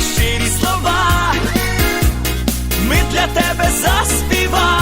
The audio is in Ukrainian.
щирі слова. Ми для тебе заспіваєм,